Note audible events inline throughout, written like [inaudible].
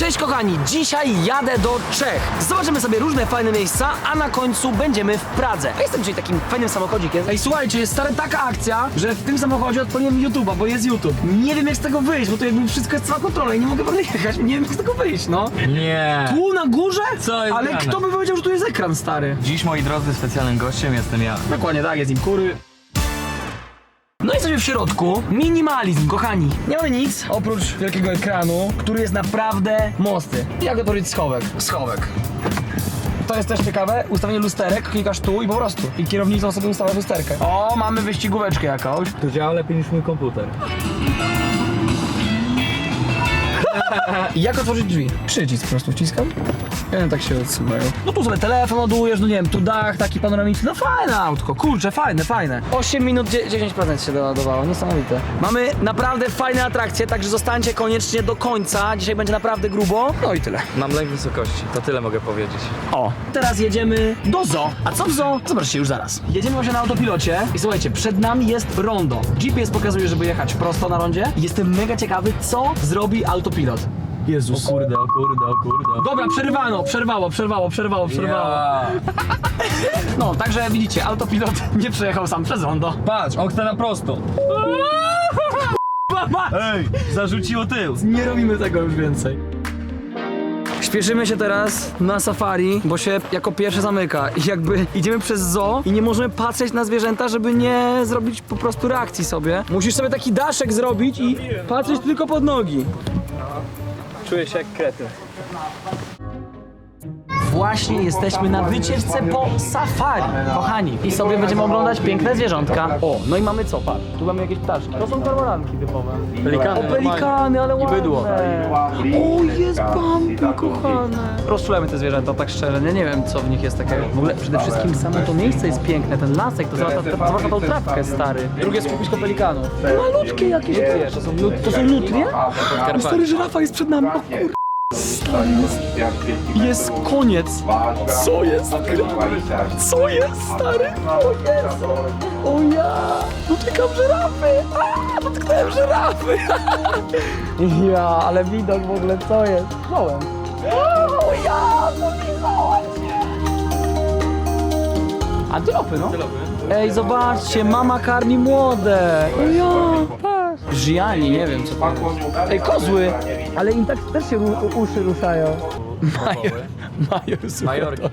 Cześć kochani, dzisiaj jadę do Czech. Zobaczymy sobie różne fajne miejsca, a na końcu będziemy w Pradze. Ja jestem dzisiaj takim fajnym samochodzikiem. Ej, słuchajcie, jest stara taka akcja, że w tym samochodzie odpaliłem YouTube'a, bo jest YouTube. Nie wiem jak z tego wyjść, bo to jakby wszystko jest cała kontrola i nie mogę pewnie jechać, nie wiem jak z tego wyjść, no. Nie. Tu na górze? Co jest Ale grane? kto by powiedział, że tu jest ekran stary? Dziś, moi drodzy, specjalnym gościem jestem ja. Dokładnie tak, jest im kury. No jesteśmy w środku. Minimalizm, kochani. Nie mamy nic oprócz wielkiego ekranu, który jest naprawdę mocny. Jak to powiedzieć schowek? Schowek. To jest też ciekawe, ustawienie lusterek, klikasz tu i po prostu. I kierownicą sobie ustawia lusterkę. O, mamy wyścigóweczkę jakąś. To działa lepiej niż mój komputer. I [laughs] jak otworzyć drzwi? Przycisk po prostu wciskam. I one tak się odsuwają. No tu sobie telefon ładujesz, no nie wiem, tu dach taki panoramiczny. No fajne autko, kurczę, fajne, fajne. 8 minut dzie- 10% się doładowało, niesamowite. Mamy naprawdę fajne atrakcje, także zostańcie koniecznie do końca. Dzisiaj będzie naprawdę grubo. No i tyle. Mam lęk wysokości, to tyle mogę powiedzieć. O, teraz jedziemy do zoo. A co w zoo? Zobaczcie już zaraz. Jedziemy właśnie na autopilocie i słuchajcie, przed nami jest rondo. GPS pokazuje, żeby jechać prosto na rondzie. Jestem mega ciekawy, co zrobi autopilot. Jezus. O kurde, o kurde, o kurde. Dobra, przerwano, przerwało, przerwało, przerwało, przerwało. No, także widzicie, autopilot nie przejechał sam przez rondo. Patrz, on chce na prosto. Ej, zarzuciło tył. Nie robimy tego już więcej. Śpieszymy się teraz na safari, bo się jako pierwsze zamyka. I jakby idziemy przez zoo i nie możemy patrzeć na zwierzęta, żeby nie zrobić po prostu reakcji sobie. Musisz sobie taki daszek zrobić i patrzeć tylko pod nogi. Czuję się jak kretyn. Właśnie jesteśmy na wycieczce po safari, kochani. I sobie będziemy oglądać piękne zwierzątka. O, no i mamy co, patrz, tu mamy jakieś ptaszki. To są kormoranki typowe. Pelikany. O, pelikany, ale ładne. bydło. O, jest bambi, kochane. Rozczulamy te zwierzęta, tak szczerze, nie, nie wiem co w nich jest takiego. W ogóle przede wszystkim samo to miejsce jest piękne, ten lasek, to na tą trawkę, stary. Drugie skupisko pelikanów. Malutkie jakieś, wiesz, to są, lut, to są lutnie? O, stary, żyrafa jest przed nami, o kur... Jest, koniec. Co jest? Co jest, stary? O Jezu! O ja! Dotykam żyrafy! A, dotknąłem żyrafy! [laughs] Ja, ale widok w ogóle, co jest? Wziąłem. O ja! No widziałem Antylopy, no. Ej, zobaczcie, mama karmi młode. O ja! Patrz. Żyjani, nie wiem co to jest. Ej, kozły! Ale im tak też się ru- uszy ruszają. Major, major Majorki.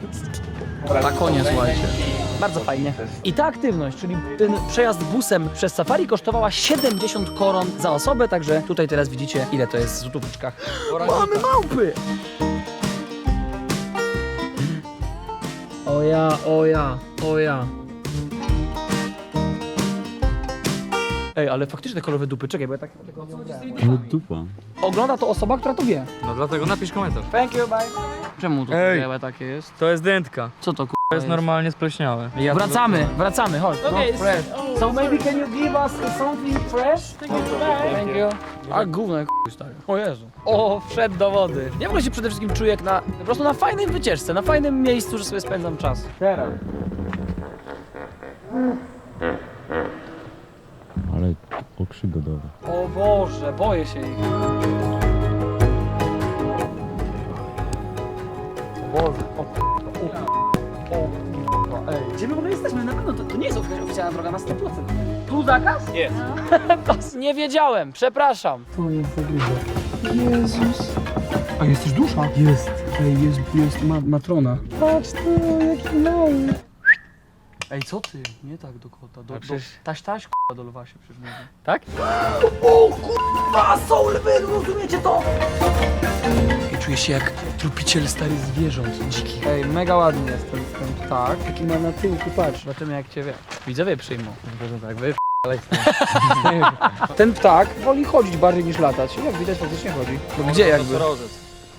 Na koniec, słuchajcie. Bardzo fajnie. I ta aktywność, czyli ten przejazd busem przez safari kosztowała 70 koron za osobę, także tutaj teraz widzicie ile to jest w złotóweczkach. Mamy małpy! O ja, o ja, o ja. Ej, ale faktycznie te kolorowe dupy, czekaj, bo ja tak... Ale dupa. Ogląda to osoba, która to wie. No dlatego napisz komentarz. Thank you, bye. Czemu to Ej. białe takie jest? To jest dętka. Co to ku... To jest normalnie spleśniałe. Ja Wracamy, wracamy, chodź. Okay, No, fresh. So maybe can you give us something fresh? Thank you. A gówno jak chuj, stary. O Jezu. O, wszedł do wody. Ja w ogóle się przede wszystkim czuję jak na, po prostu na fajnej wycieczce, na fajnym miejscu, że sobie spędzam czas. Teraz. Ale okrzy godowe. O Boże, boję się ich. O Boże, o k- o ej. Gdzie my w ogóle jesteśmy? Na pewno to, to nie jest oficjalna droga na 100%. Tu zakaz? Jest. [laughs] to nie wiedziałem, przepraszam. To jest za dużo. Jezus. A jest też dusza? Jest. Ej, jest, jest ma, matrona. Patrz tu, jaki mały. Ej, co ty? Nie tak do kota. Do, A do, przecież- taś, taś, k***a, do lwa się przecież mówi. Tak? O kurwa, są lwy, rozumiecie to? I czuję się jak trupiciel stary zwierząt dzikich. Ej, mega ładny jest ten, ten ptak. Taki ma na tyłku, patrz. Zobaczymy jak cię wie. Widzowie przyjmą. tak, wy [laughs] Ten ptak woli chodzić bardziej niż latać. Jak widać faktycznie chodzi. No gdzie jakby?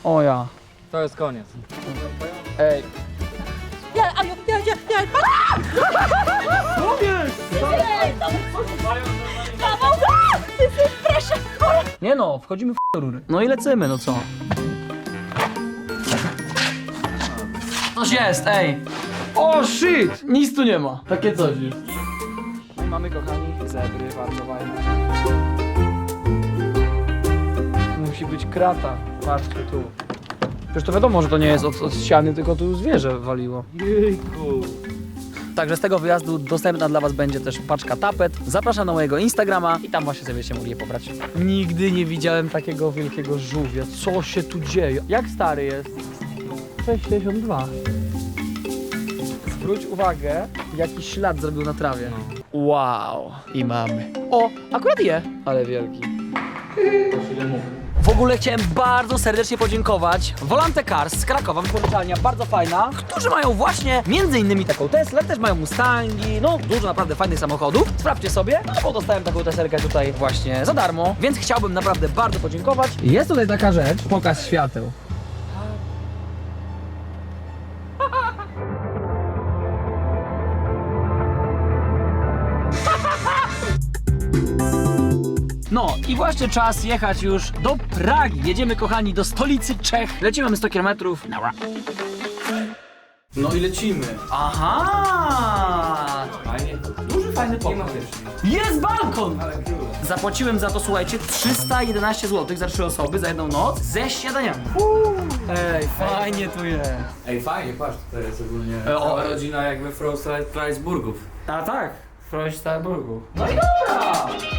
O ja. To jest koniec. Ej. Nie no, wchodzimy w rury. No i lecimy, no co? Coś jest, ej! O shit! Nic tu nie ma. Takie coś i mamy, kochani, zebry bardzo fajne. Musi być krata. Patrzcie tu. Przecież to wiadomo, że to nie jest od, od ściany, tylko tu zwierzę waliło. Jejku. Także z tego wyjazdu dostępna dla Was będzie też paczka tapet. Zapraszam na mojego Instagrama i tam właśnie sobie się mogli je pobrać. Nigdy nie widziałem takiego wielkiego żółwia. Co się tu dzieje? Jak stary jest? 62. Zwróć uwagę, jaki ślad zrobił na trawie. Wow. I mamy. O, akurat je. Ale wielki. W ogóle chciałem bardzo serdecznie podziękować Volante Cars z Krakowa, wypożyczalnia bardzo fajna, którzy mają właśnie między innymi taką Teslę, też mają Mustangi, no dużo naprawdę fajnych samochodów. Sprawdźcie sobie, no bo dostałem taką Teselkę tutaj właśnie za darmo, więc chciałbym naprawdę bardzo podziękować. Jest tutaj taka rzecz, pokaz świateł. I właśnie czas jechać już do Pragi. Jedziemy kochani do stolicy Czech. Lecimy mamy 100 km. Nara. No i lecimy. Aha! Fajnie. Duży fajny pokój. Jest balkon! Zapłaciłem za to, słuchajcie, 311 zł za trzy osoby, za jedną noc, ze śniadaniami. Ej, fajnie tu jest. Ej, fajnie, patrz, to jest ogólnie E, o, rodzina jakby Frost-Freiburgów. A tak, w Froisterburgu. No i dobra!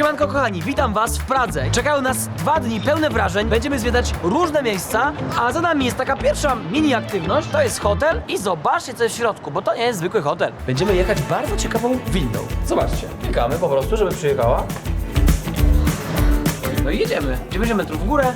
Siemanko kochani, witam was w Pradze. Czekają nas dwa dni pełne wrażeń, będziemy zwiedzać różne miejsca, a za nami jest taka pierwsza mini aktywność, to jest hotel i zobaczcie co jest w środku, bo to nie jest zwykły hotel. Będziemy jechać bardzo ciekawą windą. Zobaczcie, klikamy po prostu, żeby przyjechała. No i jedziemy. 90 metrów w górę.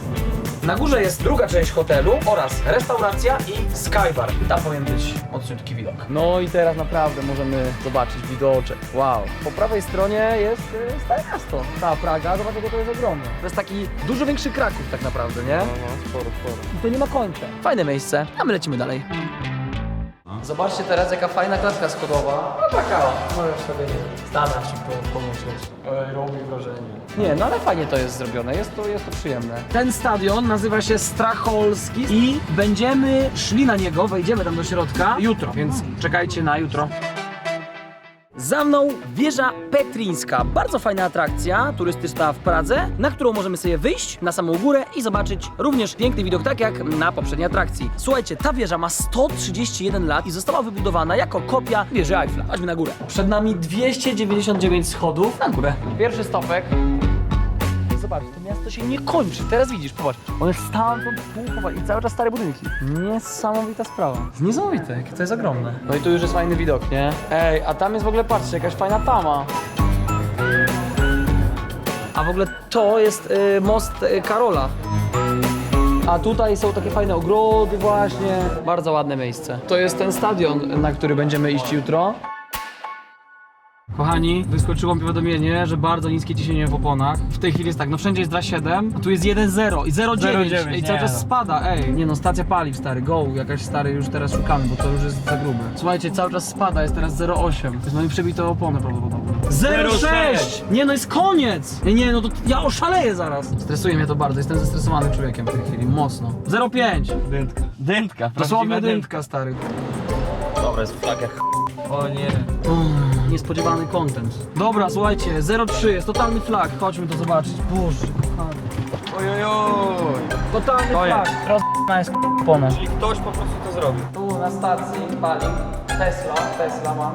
Na górze jest druga część hotelu oraz restauracja i skybar. I tam powinien być odsunięty widok. No i teraz naprawdę możemy zobaczyć widoczek. Wow. Po prawej stronie jest y, Stare Miasto. Ta Praga, zobacz jakie to jest ogromne. To jest taki dużo większy Kraków tak naprawdę, nie? No, sporo, sporo. I to nie ma końca. Fajne miejsce, a my lecimy dalej. Zobaczcie teraz jaka fajna klatka schodowa. No taka, o, możesz sobie stanąć i po- pomyśleć. Ej, robi wrażenie. Nie, no ale fajnie to jest zrobione, jest to, jest to przyjemne. Ten stadion nazywa się Stracholski i będziemy szli na niego, wejdziemy tam do środka jutro, więc czekajcie na jutro. Za mną wieża Petrińska. Bardzo fajna atrakcja turystyczna w Pradze, na którą możemy sobie wyjść na samą górę i zobaczyć również piękny widok, tak jak na poprzedniej atrakcji. Słuchajcie, ta wieża ma 131 lat i została wybudowana jako kopia wieży Eiffla. Chodźmy na górę. Przed nami 299 schodów na górę. Pierwszy stopek. Zobacz, to miasto się nie kończy. Teraz widzisz, popatrz. One stamtąd popatrz, i cały czas stare budynki. Niesamowita sprawa. Niesamowite, jakie to jest ogromne. No i tu już jest fajny widok, nie? Ej, a tam jest w ogóle, patrzcie, jakaś fajna tama. A w ogóle to jest y, most y, Karola. A tutaj są takie fajne ogrody właśnie. Bardzo ładne miejsce. To jest ten stadion, na który będziemy iść jutro. Kochani, wyskoczyło mi powiadomienie, że bardzo niskie ciśnienie w oponach. W tej chwili jest tak, no wszędzie jest 2,7, a tu jest 1,0 i 0,9 0,9, i cały nie czas no. spada, ej. Nie no, stacja paliw stary, go, jakaś stary już teraz szukamy, bo to już jest za grube. Słuchajcie, cały czas spada, jest teraz 0,8. To jest moje przebite opony prawdopodobnie. 0,6! Nie no, jest koniec! Nie, nie, no to ja oszaleję zaraz. Stresuje mnie to bardzo, jestem zestresowanym człowiekiem w tej chwili, mocno. 0,5! Dętka. Dętka. Dosłownie dętka, stary. Dobra, jest flag jak O nie. Uff, niespodziewany content. Dobra, słuchajcie, 0,3 jest totalny flag. Chodźmy to zobaczyć. Boże, kochany. Ojojoj. Totalny To flag. jest. Rozna jest pona. Czyli ktoś po prostu to zrobił. Tu na stacji pali Tesla, Tesla ma.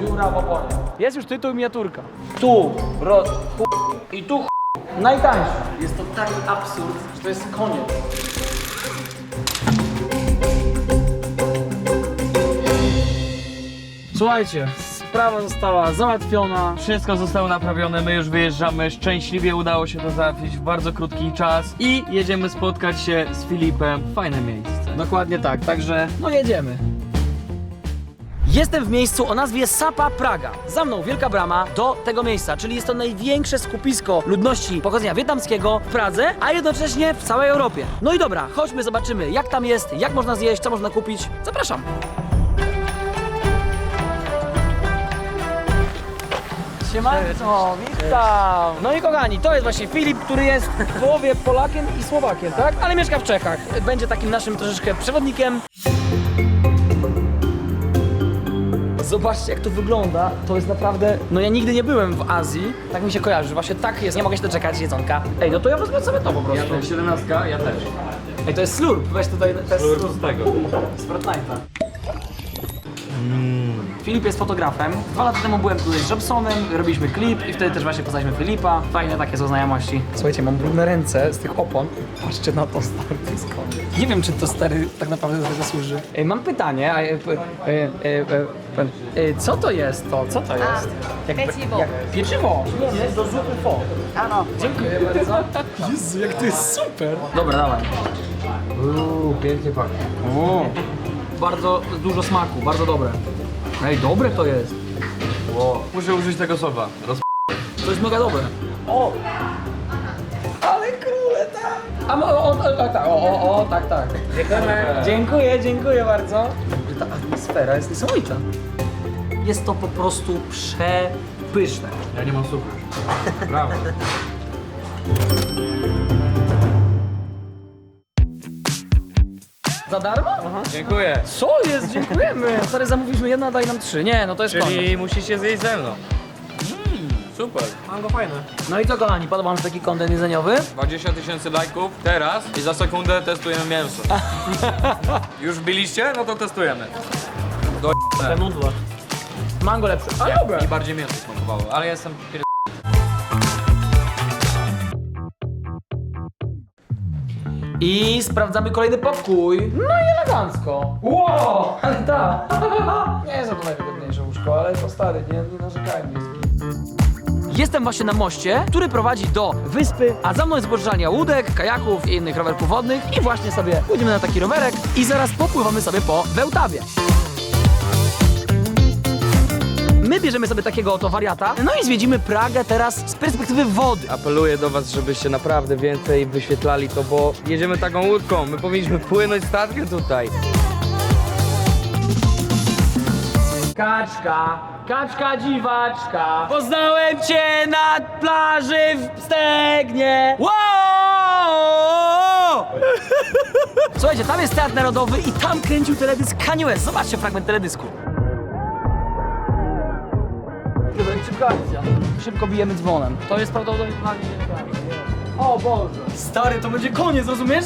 Dziura w oponie. Jest już tytuł i miniaturka. Tu, ro, ch... i tu ch... Najtańszy. Jest to taki absurd, że to jest koniec. Słuchajcie, sprawa została załatwiona. Wszystko zostało naprawione, my już wyjeżdżamy. Szczęśliwie udało się to załatwić w bardzo krótki czas i jedziemy spotkać się z Filipem. Fajne miejsce. Dokładnie tak, także no jedziemy. Jestem w miejscu o nazwie Sapa Praga. Za mną wielka brama do tego miejsca, czyli jest to największe skupisko ludności pochodzenia wietnamskiego w Pradze, a jednocześnie w całej Europie. No i dobra, chodźmy zobaczymy jak tam jest, jak można zjeść, co można kupić. Zapraszam. Siemanko, witam! No i kochani, to jest właśnie Filip, który jest w połowie Polakiem i Słowakiem, tak? Ale mieszka w Czechach. Będzie takim naszym troszeczkę przewodnikiem. Zobaczcie jak to wygląda. To jest naprawdę. No ja nigdy nie byłem w Azji. Tak mi się kojarzy, że właśnie tak jest. Nie mogę się doczekać jedzonka. Ej, no to ja wezmę sobie to po prostu. Ja ten 17, ja też. Ej, to jest slurp. Weź tutaj. To jest Slurp z tego. Z Fortnite'a. Filip jest fotografem. Dwa lata temu byłem tutaj z Jobsonem, robiliśmy klip i wtedy też właśnie poznaliśmy Filipa. Fajne takie są znajomości. Słuchajcie, mam brudne ręce z tych opon. Patrzcie na to, stary, to jest koniec. Nie wiem, czy to stary tak naprawdę do tego służy. Ej, mam pytanie, a, e, e, e, e, e, co to jest to? Co to jest? Pieczywo. Jak, pieczywo! Nie, do zupy fo. Ano. Dziękuję bardzo. Jezu, jak to jest super. Dobra, dawaj. Uuu, pięknie pachnie. Bardzo dużo smaku, bardzo dobre. Ej, dobre to jest. Muszę użyć tego sowa. Roz... To jest mega dobre. O! Ale króle, tak! A mo- o, o, o, tak, o, o, o, tak, tak. Dziękujemy. Dziękuję, dziękuję bardzo. Ta atmosfera jest niesamowita. Jest to po prostu przepyszne. Ja nie mam cukru. Brawo. [laughs] Za darmo? Dziękuję. Co jest? Dziękujemy. Stary, zamówiliśmy jedno, a daj nam trzy. Nie, no to jest koniec. Czyli musicie zjeść ze mną. Super. Mango fajne. No i co kochani, podoba wam się taki kontent jedzeniowy? 20 tysięcy lajków teraz i za sekundę testujemy mięso. [laughs] Już wbiliście? No to testujemy. Do Nudła. Mango lepsze. Ale dobre. I bardziej mięso smakowało, ale jestem pier... I sprawdzamy kolejny pokój. No i elegancko. Wow, ale ta. [laughs] Nie jest to najwygodniejsze łóżko, ale to stary, nie, nie narzekajmy. Jestem właśnie na moście, który prowadzi do wyspy, a za mną jest pożyczalnia łódek, kajaków i innych rowerków wodnych i właśnie sobie pójdziemy na taki rowerek i zaraz popływamy sobie po Wełtawie. My bierzemy sobie takiego oto wariata, no i zwiedzimy Pragę teraz z perspektywy wody. Apeluję do was, żebyście naprawdę więcej wyświetlali to, bo jedziemy taką łódką. My powinniśmy płynąć statkiem tutaj. Kaczka, kaczka dziwaczka. Poznałem cię na plaży w Stegnie. Wow! Słuchajcie, tam jest Teatr Narodowy i tam kręcił teledysk Kanye West. Zobaczcie fragment teledysku. Szybko bijemy dzwonem. To jest prawdopodobnie O Boże. Stary, to będzie koniec, rozumiesz?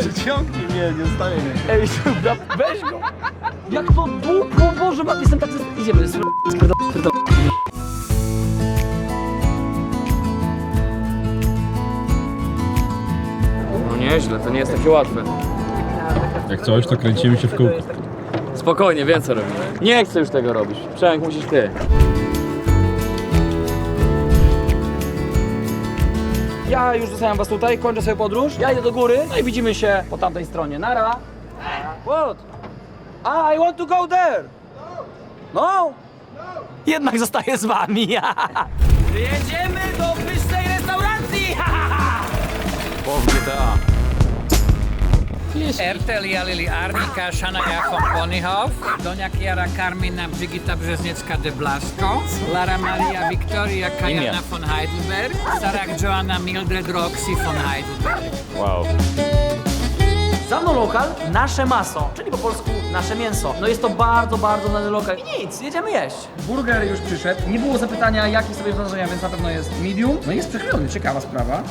Przyciągnij mnie, nie staje mnie. Ej, dobra, weź go! Jak to długo, Boże, ma- jestem tak... Idziemy, No nieźle, to nie jest takie łatwe. Jak coś, to kręcimy się w kółko. Spokojnie, wiem co robimy. Nie chcę już tego robić. Przemek, musisz ty. Ja już zostawiam was tutaj, kończę sobie podróż. Ja idę do góry, no i widzimy się po tamtej stronie. Nara. What? Ah, I want to go there. No? Jednak zostaję z wami. [laughs] Jedziemy do pysznej restauracji. [laughs] Ertelia Lili Arnika, Szanaja von Ponyhoff, Donia Kiara Karmina Brigita Brzeźniecka de Blasco, Lara Maria Wiktoria Kajana von Heidelberg, Sarah Joanna Mildred Roxy von Heidelberg. Za mną lokal Nasze Maso, czyli po polsku nasze mięso. No jest to bardzo, bardzo znany lokal. I nic, jedziemy jeść. Burger już przyszedł. Nie było zapytania, jaki sobie wrażenia, więc na pewno jest medium. No i jest przechlony, ciekawa sprawa.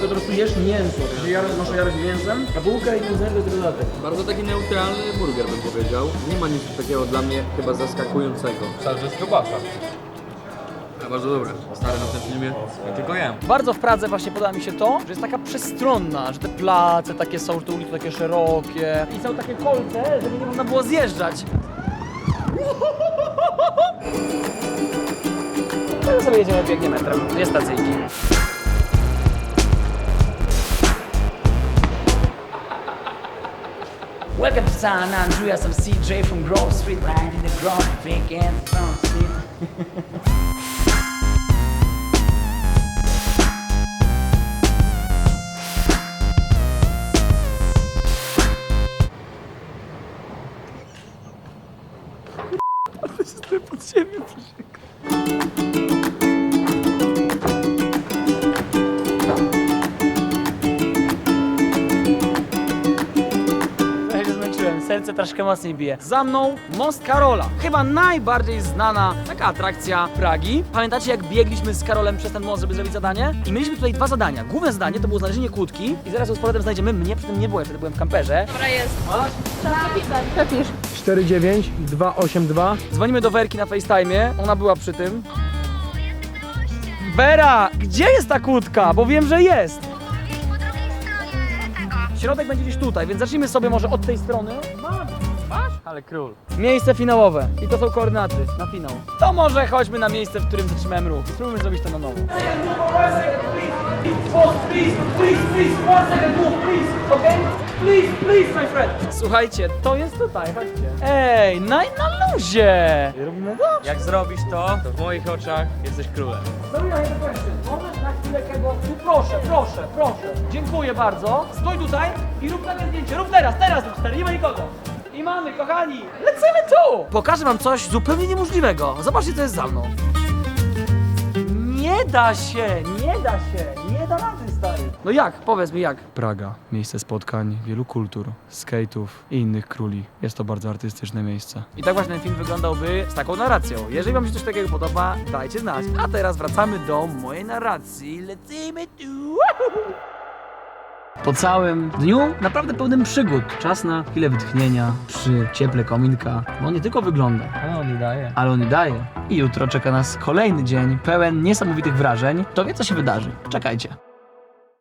Tylko po prostu jesz mięso, czyli ja muszę jarać mięsem, a bułka i mięsem to jest dodatek. Bardzo taki neutralny burger bym powiedział. Nie ma nic takiego dla mnie chyba zaskakującego. Że jest kiełbasa. Bardzo dobre. Stary na tym filmie. Ja tylko jem. Bardzo w Pradze właśnie podoba mi się to, że jest taka przestronna, że te place takie są, że te ulice takie szerokie i są takie kolce, żeby nie można było zjeżdżać. Teraz sobie jedziemy biegnie metrem, dwie stacyjki. Welcome to San Andreas, I'm CJ from Grove Street, right in the Grove, big and Grove Street. [laughs] pod ziemię serce troszkę mocniej bije. Za mną Most Karola. Chyba najbardziej znana taka atrakcja Pragi. Pamiętacie jak biegliśmy z Karolem przez ten most, żeby zrobić zadanie? I mieliśmy tutaj dwa zadania. Główne zadanie to było znalezienie kłódki i zaraz z powrotem znajdziemy. Mnie przy tym nie było, ja wtedy byłem w kamperze. Dobra, jest. Przepisz. 49282. Dzwonimy do Werki na FaceTime. Ona była przy tym. Wera, gdzie jest ta kłódka? Bo wiem, że jest. Środek będzie gdzieś tutaj, więc zacznijmy sobie może od tej strony. Ale król. Miejsce finałowe. I to są koordynaty na finał. To może chodźmy na miejsce, w którym zatrzymałem ruch. I spróbujmy zrobić to na nowo. Słuchajcie, to jest tutaj, chodźcie. Ej, na, na luzie! Robimy to? Jak zrobisz to, to w moich oczach jesteś królem. Zrobimy jedno question. Możesz na chwilkę go... Tu proszę, proszę, proszę. Dziękuję bardzo. Stój tutaj i rób takie zdjęcie. Rób teraz, teraz rób stary, nie ma nikogo. I mamy, kochani, lecimy tu! Pokażę wam coś zupełnie niemożliwego. Zobaczcie, co jest za mną. Nie da się, nie da się, nie da rady, stary. No jak? Powiedz mi jak. Praga, miejsce spotkań wielu kultur, skate'ów i innych króli. Jest to bardzo artystyczne miejsce. I tak właśnie ten film wyglądałby z taką narracją. Jeżeli wam się coś takiego podoba, dajcie znać. A teraz wracamy do mojej narracji. Lecimy tu! Po całym dniu naprawdę pełnym przygód. Czas na chwilę wytchnienia przy cieple kominka. Bo on nie tylko wygląda, Ale on nie daje. ale on i daje. I jutro czeka nas kolejny dzień pełen niesamowitych wrażeń. To wie co się wydarzy. Czekajcie.